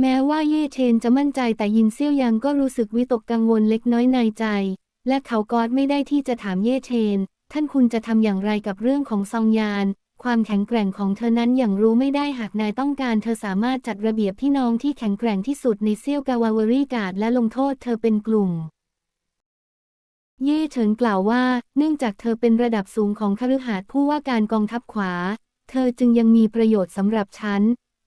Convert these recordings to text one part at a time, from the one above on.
แม้ว่าเย่เชนจะมั่นใจแต่ยินเซี่ยวยังก็รู้สึกวิตกกังวลเล็กน้อยในใจ และเขากอดไม่ได้ที่จะถามเย่เชน ท่านคุณจะทำอย่างไรกับเรื่องของซองยาน ความแข็งแกร่งของเธอนั้นอย่างรู้ไม่ได้หากนายต้องการ เธอสามารถจัดระเบียบพี่น้องที่แข็งแกร่งที่สุดในเซี่ยวกาวาวรีการ์ดและลงโทษเธอเป็นกลุ่มเย่เฉินกล่าวว่า เนื่องจากเธอเป็นระดับสูงของคฤหาสน์ผู้ว่าการกองทัพขวา เธอจึงยังมีประโยชน์สำหรับฉัน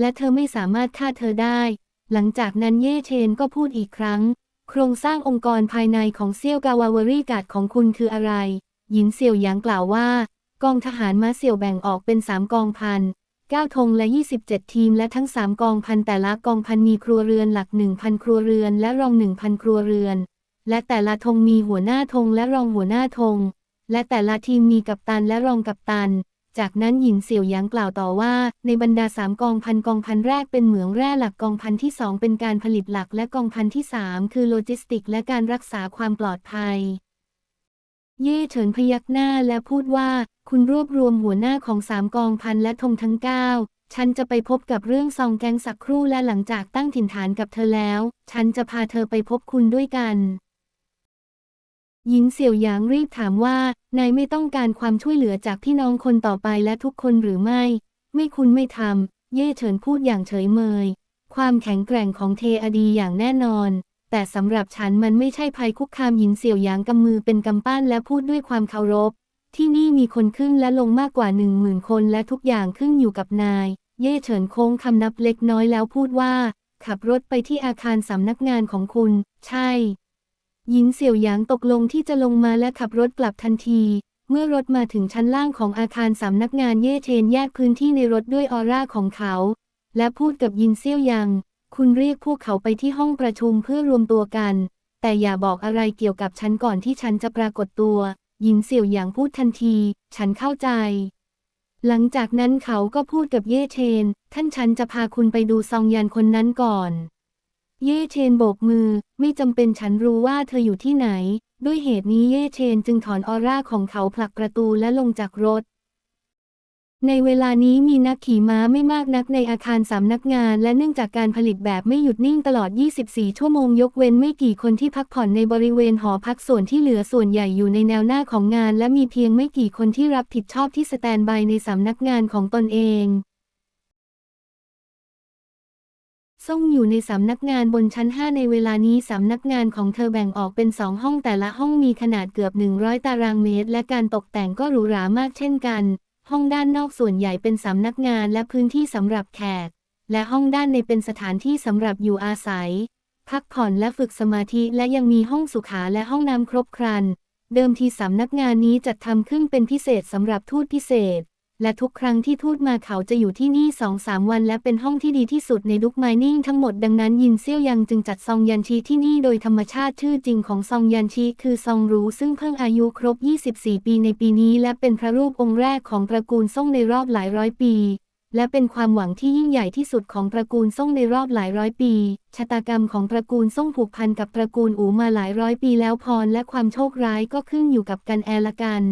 และเธอไม่สามารถฆ่าเธอได้ หลังจากนั้นเย่เชนก็พูดอีกครั้ง โครงสร้างองค์กรภายในของเซี่ยวกาวาวรีกาดของคุณคืออะไร หญินเสี่ยวหยางกล่าวว่า กองทหารม้าเสี่ยวแบ่งออกเป็น3กองพัน9ธงและ 27 ทีม และทั้ง 3 กองพันแต่ละกองพันมีครัวเรือนหลัก 1,000 ครัวเรือน และรอง 1,000 ครัวเรือน และแต่ละธงมีหัวหน้าธงและรองหัวหน้าธง และแต่ละทีมมีกัปตันและรองกัปตัน จากนั้นหญินเสี่ยวหยางกล่าวต่อว่า ในบรรดาสามกองพันกองพันแรกเป็นเหมืองแร่หลักกองพันที่สองเป็นการผลิตหลักและกองพันที่สามคือโลจิสติกและการรักษาความปลอดภัย เย่เฉินพยักหน้าและพูดว่า คุณรวบรวมหัวหน้าของสามกองพันและธงทั้งเก้าฉันจะไปพบกับเรื่องซองแกงสักครู่และหลังจากตั้งถิ่นฐานกับเธอแล้ว ฉันจะพาเธอไปพบคุณด้วยกัน หญินเสี่ยวหยางรีบถามว่า นายไม่ต้องการความช่วยเหลือจากพี่น้องคนต่อไปและทุกคนหรือไม่ ไม่คุณไม่ทำ เย่เฉินพูดอย่างเฉยเมย ความแข็งแกร่งของเทอดีอย่างแน่นอน แต่สำหรับฉันมันไม่ใช่ภัยคุกคามหญินเสี่ยวหยางกำมือเป็นกำปั้นและพูดด้วยความเคารพ ที่นี่มีคนขึ้นและลงมากกว่าหนึ่งหมื่นคนและทุกอย่างขึ้นอยู่กับนาย เย่เฉินโค้งคำนับเล็กน้อยแล้วพูดว่า ขับรถไปที่อาคารสำนักงานของคุณ ใช่ หญินเสี่ยวหยางตกลงที่จะลงมาและขับรถกลับทันที เมื่อรถมาถึงชั้นล่างของอาคารสำนักงานเย่เชนแยกพื้นที่ในรถด้วยออร่าของเขา และพูดกับยินเซี่ยวยังคุณเรียกพวกเขาไปที่ห้องประชุมเพื่อรวมตัวกัน แต่อย่าบอกอะไรเกี่ยวกับฉันก่อนที่ฉันจะปรากฏตัวหญินเสี่ยวหยางพูดทันที ฉันเข้าใจ หลังจากนั้นเขาก็พูดกับเย่เชน ท่านฉันจะพาคุณไปดูซองยันคนนั้นก่อน เย่เชนโบกมือ ไม่จำเป็นฉันรู้ว่าเธออยู่ที่ไหน ด้วยเหตุนี้เย่เชนจึงถอนออร่าของเขาผลักประตูและลงจากรถ ในเวลานี้มีนักขี่ม้าไม่มากนักในอาคารสำนักงาน และเนื่องจากการผลิตแบบไม่หยุดนิ่งตลอด 24 ชั่วโมงยกเว้นไม่กี่คนที่พักผ่อนในบริเวณหอพักส่วนที่เหลือส่วนใหญ่อยู่ในแนวหน้าของงาน และมีเพียงไม่กี่คนที่รับผิดชอบที่สแตนบายในสำนักงานของตนเอง ซ่งอยู่ในสำนักงานบนชั้น 5 ในเวลานี้สำนักงานของเธอแบ่งออกเป็นสองห้องแต่ละห้องมีขนาดเกือบ 100 ตารางเมตร และการตกแต่งก็หรูหรามากเช่นกัน ห้องด้านนอกส่วนใหญ่เป็นสำนักงานและพื้นที่สำหรับแขก และห้องด้านในเป็นสถานที่สำหรับอยู่อาศัย พักผ่อนและฝึกสมาธิและยังมีห้องสุขาและห้องน้ำครบครัน เดิมทีสำนักงานนี้จัดทำขึ้นเป็นพิเศษสำหรับทูตพิเศษ และทุกครั้งที่ทูตมาเขาจะอยู่ที่นี่สองสามวัน และเป็นห้องที่ดีที่สุดในลุกไมนิ่งทั้งหมดดังนั้นยินเซี่ยวยังจึงจัดซองยันชีที่นี่โดยธรรมชาติชื่อจริงของซองยันชีคือซองรูซึ่งเพิ่งอายุครบ 24 ปีในปีนี้ และเป็นพระรูปองค์แรกของตระกูลซ่งในรอบหลายร้อยปี และเป็นความหวังที่ยิ่งใหญ่ที่สุดของตระกูลซ่งในรอบหลายร้อยปี ชะตากรรมของตระกูลซ่งผูกพันกับตระกูลอูมาหลายร้อยปีแล้วพรและความโชคร้ายก็ขึ้นอยู่กับกันแอละกัน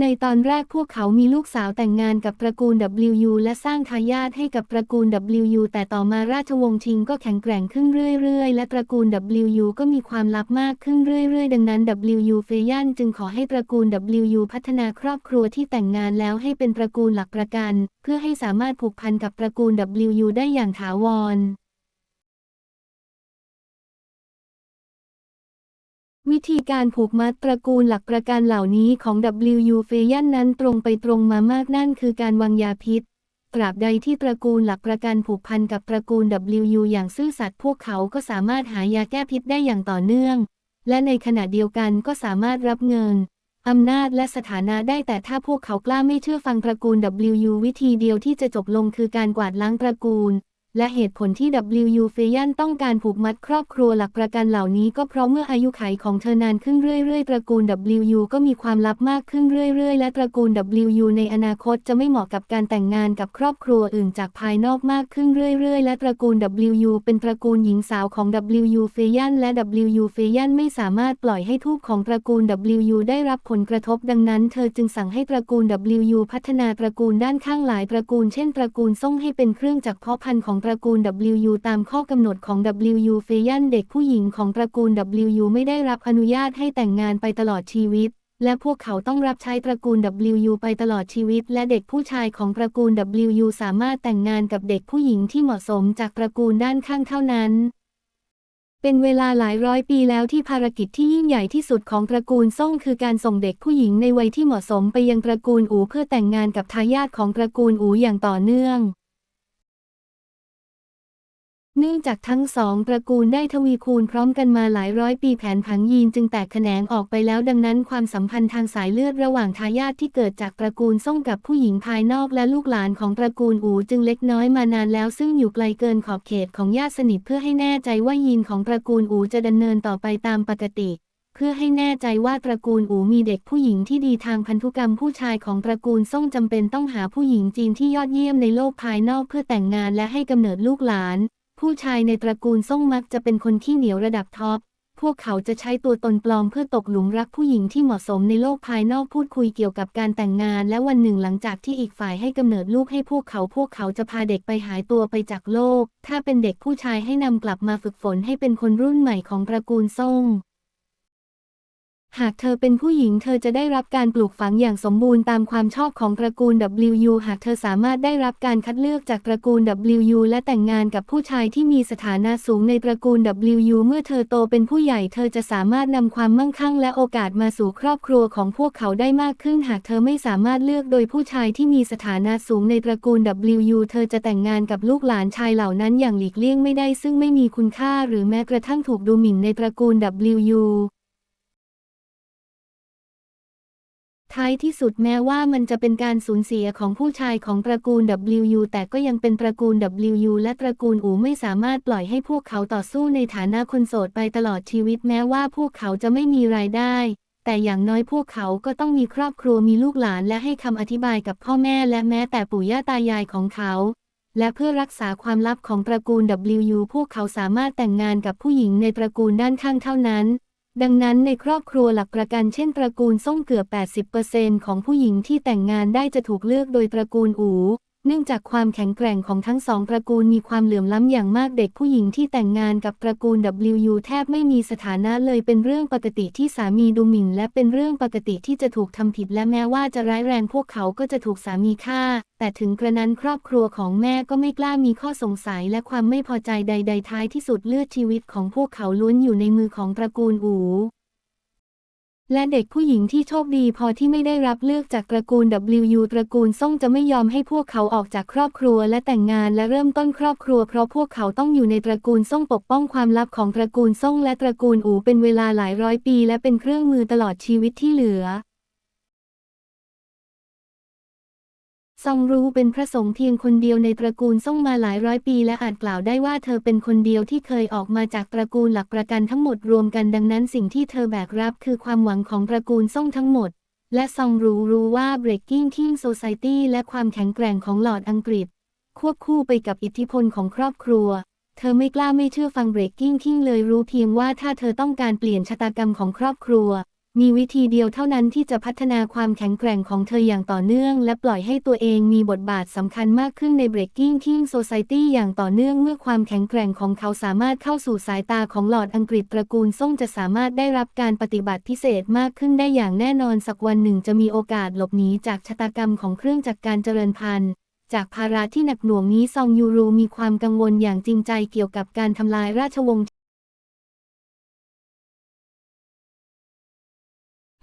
ในตอนแรกพวกเขามีลูกสาวแต่งงานกับตระกูล WU และสร้างทายาทให้กับตระกูล WU แต่ต่อมาราชวงศ์ชิงก็แข็งแกร่งขึ้นเรื่อยๆ และตระกูล WU ก็มีความลับมากขึ้นเรื่อยๆ ดังนั้น WU เฟยันจึงขอให้ตระกูล WU พัฒนาครอบครัวที่แต่งงานแล้วให้เป็นตระกูลหลักประกัน เพื่อให้สามารถผูกพันกับตระกูล WU ได้อย่างถาวร วิธีการผูกมัดตระกูลหลักประกันเหล่านี้ของ WU เฟยันนั้นตรงไปตรงมามากนั่นคือการวางยาพิษ ตราบใดที่ตระกูลหลักประกันผูกพันกับตระกูล WU อย่างซื่อสัตย์พวกเขาก็สามารถหายาแก้พิษได้อย่างต่อเนื่อง และในขณะเดียวกันก็สามารถรับเงินอำนาจและสถานะได้แต่ถ้าพวกเขากล้าไม่เชื่อฟังตระกูล WU วิธีเดียวที่จะจบลงคือการกวาดล้างตระกูล และเหตุผลที่ WU เฟยันต้องการผูกมัดครอบครัวหลักประกันเหล่านี้ก็เพราะเมื่ออายุขัยของเธอนานขึ้นเรื่อยๆ ตระกูล WU ก็มีความลับมากขึ้นเรื่อยๆ และตระกูล WU ในอนาคตจะไม่เหมาะกับการแต่งงานกับครอบครัวอื่นจากภายนอกมากขึ้นเรื่อยๆ และตระกูล WU เป็นตระกูลหญิงสาวของ WU เฟยันและ WU เฟยันไม่สามารถปล่อยให้ทูตของตระกูล WU ได้รับผลกระทบดังนั้นเธอจึงสั่งให้ตระกูล WU พัฒนาตระกูลด้านข้างหลายตระกูลเช่น ตระกูลซ่งให้เป็นเครื่องจักรเพาะพันธุ์ของตระกูล WU ตามข้อกำหนดของ WU เฟยันเด็กผู้หญิงของตระกูล WU ไม่ได้รับอนุญาตให้แต่งงานไปตลอดชีวิต และพวกเขาต้องรับใช้ตระกูล WU ไปตลอดชีวิต และเด็กผู้ชายของตระกูล WU สามารถแต่งงานกับเด็กผู้หญิงที่เหมาะสมจากตระกูลด้านข้างเท่านั้นเป็นเวลาหลายร้อยปีแล้วที่ภารกิจที่ยิ่งใหญ่ที่สุดของตระกูลซ่งคือการส่งเด็กผู้หญิงในวัยที่เหมาะสมไปยังตระกูลอูเพื่อแต่งงานกับทายาทของตระกูลอูอย่างต่อเนื่อง เนื่องจากทั้งสองตระกูลได้ทวีคูณพร้อมกันมาหลายร้อยปีแผนผังยีนจึงแตกแขนงออกไปแล้วดังนั้นความสัมพันธ์ทางสายเลือดระหว่างทายาทที่เกิดจากตระกูลซ่งกับผู้หญิงภายนอกและลูกหลานของตระกูลอูจึงเล็กน้อยมานานแล้วซึ่งอยู่ไกลเกินขอบเขตของญาติสนิทเพื่อให้แน่ใจว่ายีนของตระกูลอูจะดำเนินต่อไปตามปกติเพื่อให้แน่ใจว่าตระกูลอูมีเด็กผู้หญิงที่ดีทางพันธุกรรมผู้ชายของตระกูลซ่งจำเป็นต้องหาผู้หญิงจีนที่ยอดเยี่ยมในโลกภายนอกเพื่อแต่งงานและให้กำเนิดลูกหลาน ผู้ชายในตระกูลส่งมักจะเป็นคนที่เหนียวระดับท็อป พวกเขาจะใช้ตัวตนปลอมเพื่อตกหลุมรักผู้หญิงที่เหมาะสมในโลกภายนอกพูดคุยเกี่ยวกับการแต่งงาน และวันหนึ่งหลังจากที่อีกฝ่ายให้กำเนิดลูกให้พวกเขาพวกเขาจะพาเด็กไปหายตัวไปจากโลก ถ้าเป็นเด็กผู้ชายให้นำกลับมาฝึกฝนให้เป็นคนรุ่นใหม่ของตระกูลส่ง หากเธอเป็นผู้หญิงเธอจะได้รับการปลูกฝังอย่างสมบูรณ์ตามความชอบของตระกูล WU หากเธอสามารถได้รับการคัดเลือกจากตระกูล WU และแต่งงานกับผู้ชายที่มีสถานะสูงในตระกูล WU เมื่อเธอโตเป็นผู้ใหญ่เธอจะสามารถนำความมั่งคั่งและโอกาสมาสู่ครอบครัวของพวกเขาได้มากขึ้น หากเธอไม่สามารถเลือกโดยผู้ชายที่มีสถานะสูงในตระกูล WU เธอจะแต่งงานกับลูกหลานชายเหล่านั้นอย่างหลีกเลี่ยงไม่ได้ซึ่งไม่มีคุณค่า หรือแม้กระทั่งถูกดูหมิ่นในตระกูล WU ท้ายที่สุดแม้ว่ามันจะเป็นการสูญเสียของผู้ชายของตระกูล WU แต่ก็ยังเป็นตระกูล WU และตระกูลอูไม่สามารถปล่อยให้พวกเขาต่อสู้ในฐานะคนโสดไปตลอดชีวิตแม้ว่าพวกเขาจะไม่มีรายได้ แต่อย่างน้อยพวกเขาก็ต้องมีครอบครัวมีลูกหลานและให้คำอธิบายกับพ่อแม่และแม้แต่ปู่ย่าตายายของเขา และเพื่อรักษาความลับของตระกูล WU พวกเขาสามารถแต่งงานกับผู้หญิงในตระกูลด้านข้างเท่านั้น ดังนั้นในครอบครัวหลักประกันเช่นตระกูลส่งเกือบ 80%ของผู้หญิงที่แต่งงานได้จะถูกเลือกโดยตระกูลอู เนื่องจากความแข็งแกร่งของทั้งสองตระกูลมีความเหลื่อมล้ำอย่างมากเด็กผู้หญิงที่แต่งงานกับตระกูล WU แทบไม่มีสถานะเลยเป็นเรื่องปกติที่สามีดูหมิ่น และเป็นเรื่องปกติที่จะถูกทำผิดและแม้ว่าจะร้ายแรงพวกเขาก็จะถูกสามีฆ่า แต่ถึงกระนั้นครอบครัวของแม่ก็ไม่กล้ามีข้อสงสัยและความไม่พอใจใด ๆ ท้ายที่สุดเลือดชีวิตของพวกเขาล้วนอยู่ในมือของตระกูลอู และเด็กผู้หญิงที่โชคดีพอที่ไม่ได้รับเลือกจากตระกูล WU ตระกูลซ่งจะไม่ยอมให้พวกเขาออกจากครอบครัวและแต่งงานและเริ่มต้นครอบครัว เพราะพวกเขาต้องอยู่ในตระกูลซ่งปกป้องความลับของตระกูลซ่งและตระกูลอูเป็นเวลาหลายร้อยปี และเป็นเครื่องมือตลอดชีวิตที่เหลือ ซองรู้เป็นพระสงฆ์เพียงคนเดียวในตระกูลซ่งมาหลายร้อยปีและอาจกล่าวได้ว่าเธอเป็นคนเดียวที่เคยออกมาจากตระกูลหลักประกันทั้งหมดรวมกันดังนั้นสิ่งที่เธอแบกรับคือความหวังของตระกูลซ่งทั้งหมด และซองรู้รู้ว่า Breaking King Society และความแข็งแกร่งของหลอดอังกฤษ ควบคู่ไปกับอิทธิพลของครอบครัว เธอไม่กล้าไม่เชื่อฟัง Breaking King เลยรู้เพียงว่าถ้าเธอต้องการเปลี่ยนชะตากรรมของครอบครัว มีวิธีเดียวเท่านั้นที่จะพัฒนาความแข็งแกร่งของเธออย่างต่อเนื่อง และปล่อยให้ตัวเองมีบทบาทสำคัญมากขึ้นใน Breaking King Society อย่างต่อเนื่องเมื่อความแข็งแกร่งของเขาสามารถเข้าสู่สายตาของหลอดอังกฤษตระกูลซ่งจะสามารถได้รับการปฏิบัติพิเศษมากขึ้นได้อย่างแน่นอนสักวันหนึ่งจะมีโอกาสหลบหนีจากชะตากรรมของเครื่องจักรการเจริญพันธุ์จากภาระที่หนักหน่วงนี้ซองยูรูมีความกังวลอย่างจริงใจเกี่ยวกับการทำลายราชวงศ์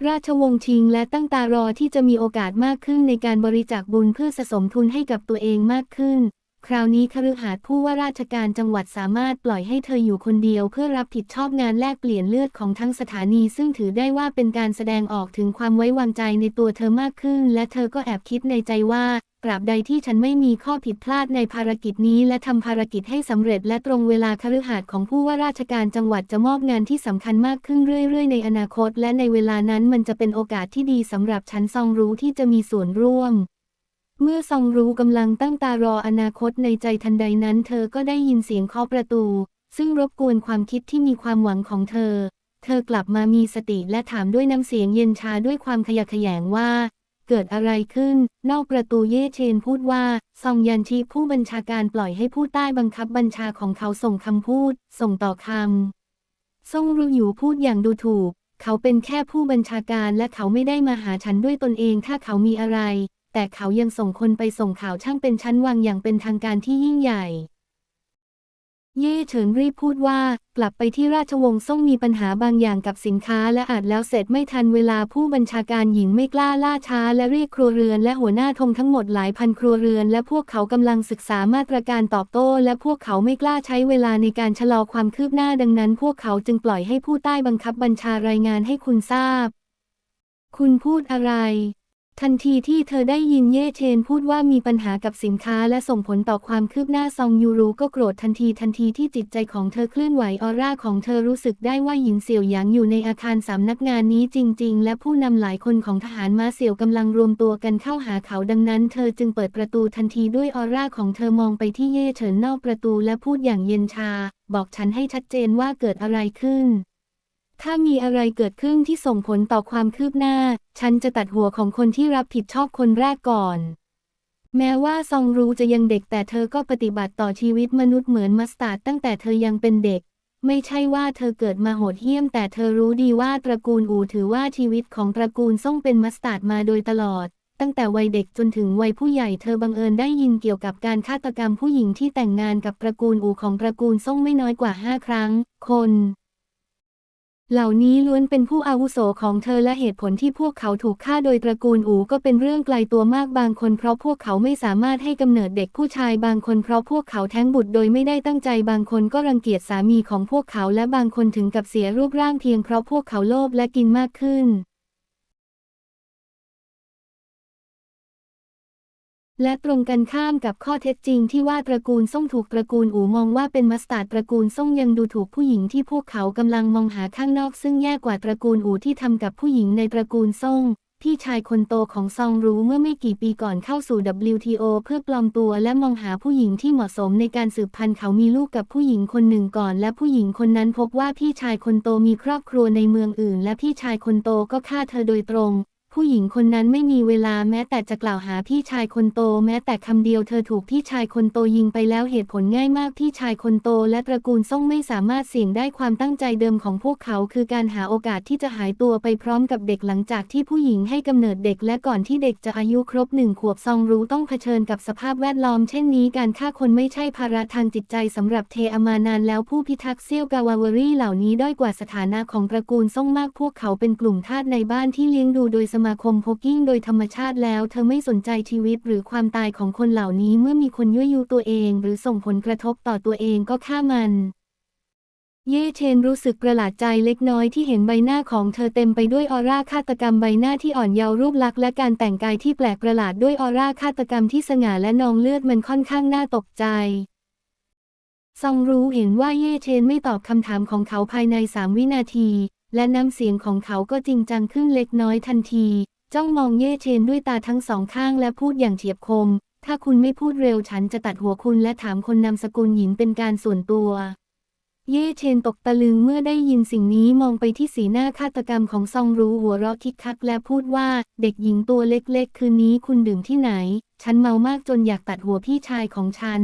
ราชวงศ์ชิงและตั้งตารอที่จะมีโอกาสมากขึ้นในการบริจาคบุญเพื่อสะสมทุนให้กับตัวเองมากขึ้น คราวนี้คฤหาสน์ผู้ว่าราชการจังหวัดสามารถปล่อยให้เธออยู่คนเดียว เพื่อรับผิดชอบงานแลกเปลี่ยนเลือดของทั้งสถานี ซึ่งถือได้ว่าเป็นการแสดงออกถึงความไว้วางใจในตัวเธอมากขึ้น และเธอก็แอบคิดในใจว่าตราบใดที่ฉันไม่มีข้อผิดพลาดในภารกิจนี้ และทำภารกิจให้สำเร็จ และตรงเวลาคฤหาสน์ของผู้ว่าราชการจังหวัดจะมอบงานที่สำคัญมากขึ้นเรื่อยๆ ในอนาคต และในเวลานั้นมันจะเป็นโอกาสที่ดีสำหรับฉันซองรู้ที่จะมีส่วนร่วม เมื่อซองรู้กำลังตั้งตารออนาคตในใจทันใดนั้น เธอก็ได้ยินเสียงเคาะประตู ซึ่งรบกวนความคิดที่มีความหวังของเธอ เธอกลับมามีสติและถามด้วยน้ำเสียงเย็นชาด้วยความขยะแขยงว่า เกิดอะไรขึ้น นอกประตูเย่เชนพูดว่า ซองยันชีผู้บัญชาการปล่อยให้ผู้ใต้บังคับบัญชาของเขาส่งคำพูด ส่งต่อคำซ่งรู้อยู่พูดอย่างดูถูก เขาเป็นแค่ผู้บัญชาการและเขาไม่ได้มาหาฉันด้วยตนเองถ้าเขามีอะไร แต่เขายังส่งคนไปส่งข่าวช่างเป็นชั้นวางอย่างเป็นทางการที่ยิ่งใหญ่ เย่เฉินรีบพูดว่า กลับไปที่ราชวงศ์ซ่งมีปัญหาบางอย่างกับสินค้าและอาจแล้วเสร็จไม่ทันเวลาผู้บัญชาการหญิงไม่กล้าล่าช้า และเรียกครัวเรือนและหัวหน้าทงทั้งหมดหลายพันครัวเรือน และพวกเขากำลังศึกษามาตรการตอบโต้ และพวกเขาไม่กล้าใช้เวลาในการชะลอความคืบหน้าดังนั้น พวกเขาจึงปล่อยให้ผู้ใต้บังคับบัญชารายงานให้คุณทราบ คุณพูดอะไร ทันทีที่เธอได้ยินเย่เชนพูดว่ามีปัญหากับสินค้าและส่งผลต่อความคืบหน้าซองยูรูก็โกรธทันทีทันทีที่จิตใจของเธอเคลื่อนไหวออร่าของเธอรู้สึกได้ว่าหญิงเสี่ยวหยางอยู่ในอาคารสำนักงานนี้จริง ๆ และผู้นำหลายคนของทหารมาเสี่ยวกำลังรวมตัวกันเข้าหาเขาดังนั้นเธอจึงเปิดประตูทันทีด้วยออร่าของเธอมองไปที่เย่เฉินนอกประตูและพูดอย่างเย็นชา บอกฉันให้ชัดเจนว่าเกิดอะไรขึ้น ถ้ามีอะไรเกิดขึ้นที่ส่งผลต่อความคืบหน้า ฉันจะตัดหัวของคนที่รับผิดชอบคนแรกก่อน แม้ว่าซองรูจะยังเด็กแต่เธอก็ปฏิบัติต่อชีวิตมนุษย์เหมือนมัสตาร์ดตั้งแต่เธอยังเป็นเด็ก ไม่ใช่ว่าเธอเกิดมาโหดเหี้ยม แต่เธอรู้ดีว่าตระกูลอูถือว่าชีวิตของตระกูลซ่งเป็นมัสตาร์ดมาโดยตลอด ตั้งแต่วัยเด็กจนถึงวัยผู้ใหญ่เธอบังเอิญได้ยินเกี่ยวกับการฆาตกรรมผู้หญิงที่แต่งงานกับตระกูลอูของตระกูลซ่งไม่น้อยกว่าห้าครั้ง คน เหล่านี้ล้วนเป็นผู้อาวุโสของเธอและเหตุผลที่พวกเขาถูกฆ่าโดยตระกูลอูก็เป็นเรื่องไกลตัวมากบางคนเพราะพวกเขาไม่สามารถให้กำเนิดเด็กผู้ชายบางคนเพราะพวกเขาแท้งบุตรโดยไม่ได้ตั้งใจบางคนก็รังเกียจสามีของพวกเขาและบางคนถึงกับเสียรูปร่างเพียงเพราะพวกเขาโลภและกินมากขึ้น และตรงกันข้ามกับข้อเท็จจริงที่ว่าตระกูลซ่งถูกตระกูลอูมองว่าเป็นมัสตาร์ดตระกูลซ่งยังดูถูกผู้หญิงที่พวกเขากำลังมองหาข้างนอก ซึ่งแย่กว่าตระกูลอูที่ทำกับผู้หญิงในตระกูลซ่งพี่ชายคนโตของซองรู้เมื่อไม่กี่ปีก่อนเข้าสู่ WTO เพื่อปลอมตัวและมองหาผู้หญิงที่เหมาะสมในการสืบพันธุ์เขามีลูกกับผู้หญิงคนหนึ่งก่อน และผู้หญิงคนนั้นพบว่าพี่ชายคนโตมีครอบครัวในเมืองอื่น และพี่ชายคนโตก็ฆ่าเธอโดยตรง ผู้หญิงคนนั้นไม่มีเวลาแม้แต่จะกล่าวหาพี่ชายคนโต แม้แต่คำเดียวเธอถูกพี่ชายคนโตยิงไปแล้วเหตุผลง่ายมากพี่ชายคนโต และตระกูลซ่งไม่สามารถเสี่ยงได้ความตั้งใจเดิมของพวกเขา คือการหาโอกาสที่จะหายตัวไปพร้อมกับเด็กหลังจากที่ผู้หญิงให้กำเนิดเด็กและก่อนที่เด็กจะอายุครบหนึ่งขวบซองรู้ต้องเผชิญกับสภาพแวดล้อมเช่นนี้การฆ่าคนไม่ใช่ภาระทางจิตใจสำหรับเทอามานานแล้วผู้พิทักษ์เซี่ยวกาวาวรีเหล่านี้ด้อยกว่าสถานะของตระกูลซ่งมากพวกเขาเป็นกลุ่มทาสในบ้านที่เลี้ยงดูโดยสมาคมโพกิ้งโดยธรรมชาติแล้ว เธอไม่สนใจชีวิตหรือความตายของคนเหล่านี้เมื่อมีคนยั่วยุตัวเอง หรือส่งผลกระทบต่อตัวเองก็ฆ่ามัน เย่เชนรู้สึกประหลาดใจเล็กน้อยที่เห็นใบหน้าของเธอเต็มไปด้วยออร่าฆาตกรรมใบหน้าที่อ่อนเยาว์รูปลักษณ์และการแต่งกายที่แปลกประหลาดด้วยออร่าฆาตกรรมที่สง่าและนองเลือดมันค่อนข้างน่าตกใจซองรู้เห็นว่าเย่เชนไม่ตอบคำถามของเขาภายในสามวินาที และน้ำเสียงของเขาก็จริงจังขึ้นเล็กน้อยทันที จ้องมองเย่เชนด้วยตาทั้งสองข้างและพูดอย่างเฉียบคม ถ้าคุณไม่พูดเร็วฉันจะตัดหัวคุณและถามคนนามสกุลหญินเป็นการส่วนตัว เย่เชนตกตะลึงเมื่อได้ยินสิ่งนี้มองไปที่สีหน้าฆาตกรรมของซองรู้หัวเราะคิกคักและพูดว่า เด็กหญิงตัวเล็กๆ คืนนี้คุณดื่มที่ไหน ฉันเมามากจนอยากตัดหัวพี่ชายของฉัน